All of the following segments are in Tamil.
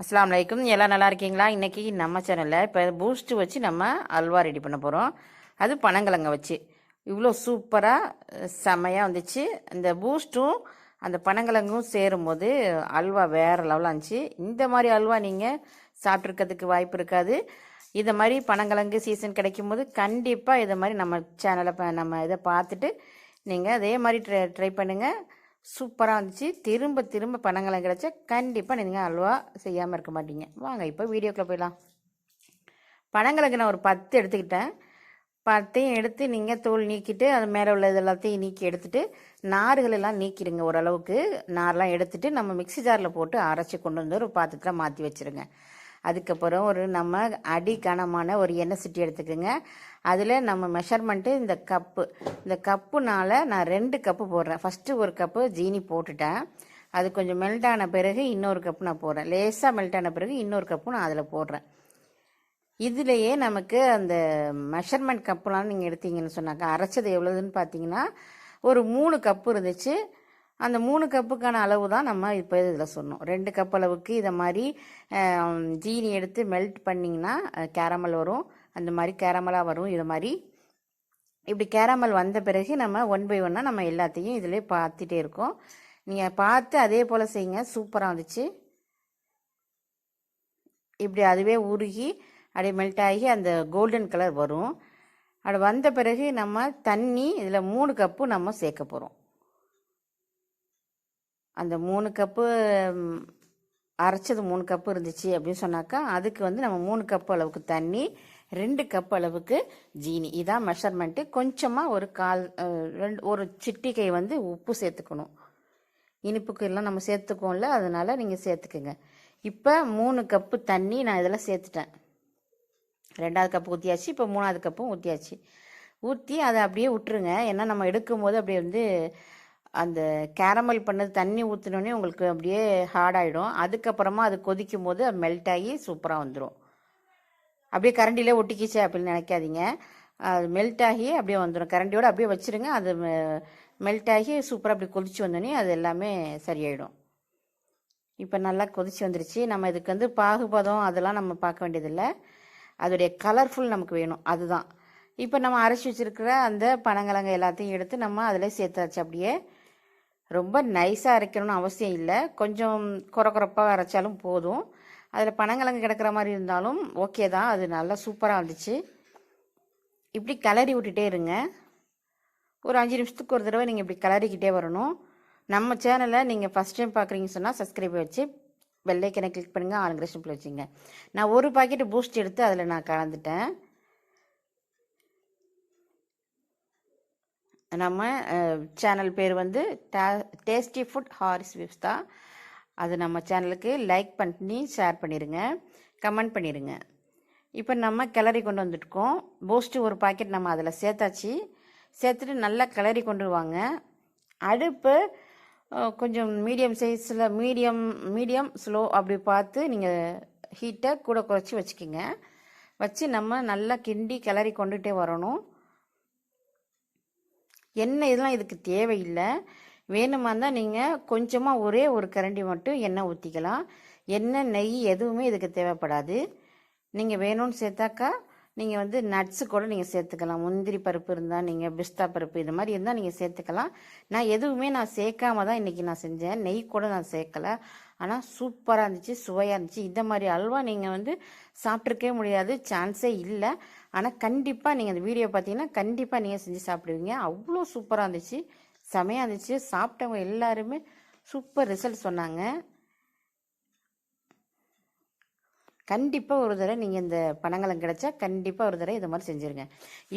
அஸ்லாம் வலைக்கும் எல்லாம் நல்லா இருக்கீங்களா? இன்றைக்கி நம்ம சேனலில் இப்போ பூஸ்ட்டு வச்சு நம்ம அல்வா ரெடி பண்ண போகிறோம் அது பனங்கிழங்க வச்சு. இவ்வளோ சூப்பராக செமையாக வந்துச்சு. இந்த பூஸ்ட்டும் அந்த பனங்கிழங்கும் சேரும்போது அல்வா வேறு லெவலாக இருந்துச்சு. இந்த மாதிரி அல்வா நீங்கள் சாப்பிட்ருக்கிறதுக்கு வாய்ப்பு இருக்காது. இதை மாதிரி பனங்கிழங்கு சீசன் கிடைக்கும் போது கண்டிப்பாக இதை மாதிரி நம்ம சேனலை ப நம்ம இதை பார்த்துட்டு நீங்கள் அதே மாதிரி ட்ரை ட்ரை பண்ணுங்கள் சூப்பராக இருந்துச்சு. திரும்ப திரும்ப பணங்களை கிடச்சா கண்டிப்பாக நீங்கள் அல்வா செய்யாமல் இருக்க மாட்டீங்க. வாங்க இப்போ வீடியோக்குள்ளே போயிடலாம். பணங்களுக்கு நான் ஒரு பத்து எடுத்துக்கிட்டேன். பத்தையும் எடுத்து நீங்கள் தோல் நீக்கிட்டு அது மேலே உள்ள இது எல்லாத்தையும் நீக்கி எடுத்துகிட்டு நார்கள் எல்லாம் நீக்கிடுங்க ஓரளவுக்கு. நார்லாம் எடுத்துகிட்டு நம்ம மிக்ஸி ஜாரில் போட்டு அரைச்சி கொண்டு வந்து ஒரு பாத்திரத்தில் மாற்றி வச்சுருங்க. அதுக்கப்புறம் ஒரு நம்ம அடி கனமான ஒரு எண்ணெய் சிட்டி எடுத்துக்கோங்க. அதில் நம்ம மெஷர்மெண்ட்டு இந்த கப்பு. இந்த கப்புனால் நான் ரெண்டு கப்பு போடுறேன். ஃபஸ்ட்டு ஒரு கப்பு ஜீனி போட்டுட்டேன். அது கொஞ்சம் மெல்ட் ஆன பிறகு இன்னொரு கப்பு நான் போடுறேன். லேசாக மெல்ட் ஆன பிறகு இன்னொரு கப்பு நான் அதில் போடுறேன். இதுலேயே நமக்கு அந்த மெஷர்மெண்ட் கப்புலாம் நீங்கள் எடுத்தீங்கன்னு சொன்னாக்கா அரைச்சது எவ்வளோதுன்னு பார்த்தீங்கன்னா ஒரு மூணு கப்பு இருந்துச்சு. அந்த மூணு கப்புக்கான அளவு தான் நம்ம இப்போ இதில் சொன்னோம். ரெண்டு கப் அளவுக்கு இதை மாதிரி ஜீனி எடுத்து மெல்ட் பண்ணிங்கன்னா கேரமல் வரும். அந்த மாதிரி கேரமலாக வரும். இது மாதிரி இப்படி கேரமல் வந்த பிறகு நம்ம ஒன் பை ஒன்னாக நம்ம எல்லாத்தையும் இதிலே பார்த்துட்டே இருக்கோம். நீங்கள் பார்த்து அதே போல் செய்யுங்க. சூப்பராக வந்துச்சு. இப்படி அதுவே உருகி அப்படியே மெல்ட் ஆகி அந்த கோல்டன் கலர் வரும். அப்படி வந்த பிறகு நம்ம தண்ணி இதில் மூணு கப்பு நம்ம சேர்க்க போகிறோம் அந்த மூணு கப்பு அரைச்சது மூணு கப்பு இருந்துச்சு அப்படின்னு சொன்னாக்கா அதுக்கு வந்து நம்ம மூணு கப்பு அளவுக்கு தண்ணி ரெண்டு கப் அளவுக்கு ஜீனி. இதான் மெஷர்மெண்ட்டு கொஞ்சமாக ஒரு கால் ரெண்டு ஒரு சிட்டிகை வந்து உப்பு சேர்த்துக்கணும். இனிப்புக்கு எல்லாம் நம்ம சேர்த்துக்கோம்ல அதனால நீங்கள் சேர்த்துக்குங்க. இப்போ மூணு கப்பு தண்ணி நான் இதில் சேர்த்துட்டேன். ரெண்டாவது கப்பு ஊற்றியாச்சு இப்போ மூணாவது கப்பும் ஊற்றியாச்சு ஊற்றி அதை அப்படியே விட்டுருங்க. ஏன்னா நம்ம எடுக்கும்போது அப்படியே வந்து அந்த கேரமல் பண்ணது தண்ணி ஊற்றினோடனே உங்களுக்கு அப்படியே ஹார்ட் ஆகிடும் அதுக்கப்புறமா அது கொதிக்கும் போது அது மெல்ட் ஆகி சூப்பராக வந்துடும் அப்படியே கரண்டிலே ஒட்டிக்கிச்சு அப்படின்னு நினைக்காதீங்க. அது மெல்ட் ஆகி அப்படியே வந்துடும் கரண்டியோட அப்படியே வச்சிருங்க. அது மெல்ட் ஆகி சூப்பராக அப்படி கொதிச்சு வந்தோடனே அது எல்லாமே சரியாயிடும். இப்போ நல்லா கொதிச்சு வந்துருச்சு. நம்ம இதுக்கு வந்து பாகுபதம் அதெல்லாம் நம்ம பார்க்க வேண்டியதில்லை. அதோடைய கலர்ஃபுல் நமக்கு வேணும். அதுதான். இப்போ நம்ம அரைச்சி வச்சிருக்கிற அந்த பனங்கிழங்கு எல்லாத்தையும் எடுத்து நம்ம அதில் சேர்த்தாச்சு அப்படியே. ரொம்ப நைஸாக அரைக்கணும்னு அவசியம் இல்லை. கொஞ்சம் குறக்குறப்பாக அரைச்சாலும் போதும். அதில் பனங்கிழங்கு கிடக்கிற மாதிரி இருந்தாலும் ஓகே தான். அது நல்லா சூப்பராக வந்துச்சு இப்படி கிளறி விட்டுட்டே இருங்க. ஒரு அஞ்சு நிமிஷத்துக்கு ஒரு தடவை நீங்கள் இப்படி கிளறிக்கிட்டே வரணும். நம்ம சேனலை நீங்கள் ஃபஸ்ட் டைம் பார்க்குறீங்கன்னு சொன்னால் சப்ஸ்கிரைப் வச்சு பெல்லைக்கனை கிளிக் பண்ணுங்கள் ஆளுங்கிற சிம்பிள் வச்சுங்க. நான் ஒரு பாக்கெட் பூஸ்ட் எடுத்து அதில் நான் கலந்துட்டேன். நம்ம சேனல் பேர் வந்து டேஸ்டி ஃபுட் ஹாரிஸ் விப்ஸ் தான். அது நம்ம சேனலுக்கு லைக் பண்ணி ஷேர் பண்ணிடுங்க கமெண்ட் பண்ணிடுங்க இப்போ நம்ம கிளறி கொண்டு வந்துட்டுருக்கோம். பூஸ்ட்டு ஒரு பாக்கெட் நம்ம அதில் சேர்த்தாச்சு. சேர்த்துட்டு நல்லா கிளறி கொண்டு வாங்க. அடுப்பு கொஞ்சம் மீடியம் சைஸில் மீடியம் மீடியம் ஸ்லோ அப்படி பார்த்து நீங்கள் ஹீட்டை கூட குறைச்சி வச்சுக்கிங்க. வச்சு நம்ம நல்லா கிண்டி கிளறி கொண்டுகிட்டே வரணும். எண்ணெய் இதெல்லாம் இதுக்கு தேவையில்லை. வேணுமா இருந்தால் நீங்கள் கொஞ்சமாக ஒரே ஒரு கரண்டி மட்டும் எண்ணெய் ஊற்றிக்கலாம் எண்ணெய் நெய் எதுவுமே இதுக்கு தேவைப்படாது. நீங்கள் வேணும்னு சேர்த்தாக்கா நீங்கள் வந்து நட்ஸு கூட நீங்கள் சேர்த்துக்கலாம். முந்திரி பருப்பு இருந்தால் நீங்கள் பிஸ்தா பருப்பு இது மாதிரி இருந்தால் நீங்கள் சேர்த்துக்கலாம். நான் எதுவுமே நான் சேர்க்காம தான் இன்றைக்கி நான் செஞ்சேன். நெய் கூட நான் சேர்க்கல. ஆனால் சூப்பராக இருந்துச்சு சுவையாக இருந்துச்சு. இந்த மாதிரி அல்வா நீங்கள் வந்து சாப்பிட்ருக்கவே முடியாது. சான்ஸே இல்லை. ஆனால் கண்டிப்பாக நீங்கள் அந்த வீடியோ பார்த்தீங்கன்னா கண்டிப்பாக நீங்கள் செஞ்சு சாப்பிடுவீங்க. அவ்வளோ சூப்பராக இருந்துச்சு. செமையாக இருந்துச்சு. சாப்பிட்டவங்க எல்லாருமே சூப்பர் ரிசல்ட் சொன்னாங்க. கண்டிப்பாக ஒரு தடவை நீங்கள் இந்த பணங்களும் கிடைச்சா கண்டிப்பாக ஒரு தடவை இது மாதிரி செஞ்சுருங்க.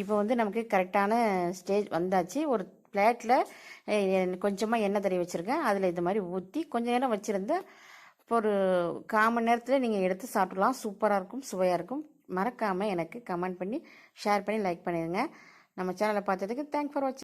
இப்போ வந்து நமக்கு கரெக்டான ஸ்டேஜ் வந்தாச்சு. ஒரு பிளேட்டில் கொஞ்சமாக எண்ணெய் தடவி வச்சுருக்கேன். அதில் இது மாதிரி ஊற்றி கொஞ்ச நேரம் வச்சுருந்தா இப்போ ஒரு கால் மணி நேரத்தில் நீங்கள் எடுத்து சாப்பிடலாம். சூப்பராக இருக்கும் சுவையாக இருக்கும். மறக்காமல் எனக்கு கமெண்ட் பண்ணி ஷேர் பண்ணி லைக் பண்ணிடுங்க. நம்ம சேனலை பார்த்ததுக்கு தேங்க் ஃபார் வாட்சிங்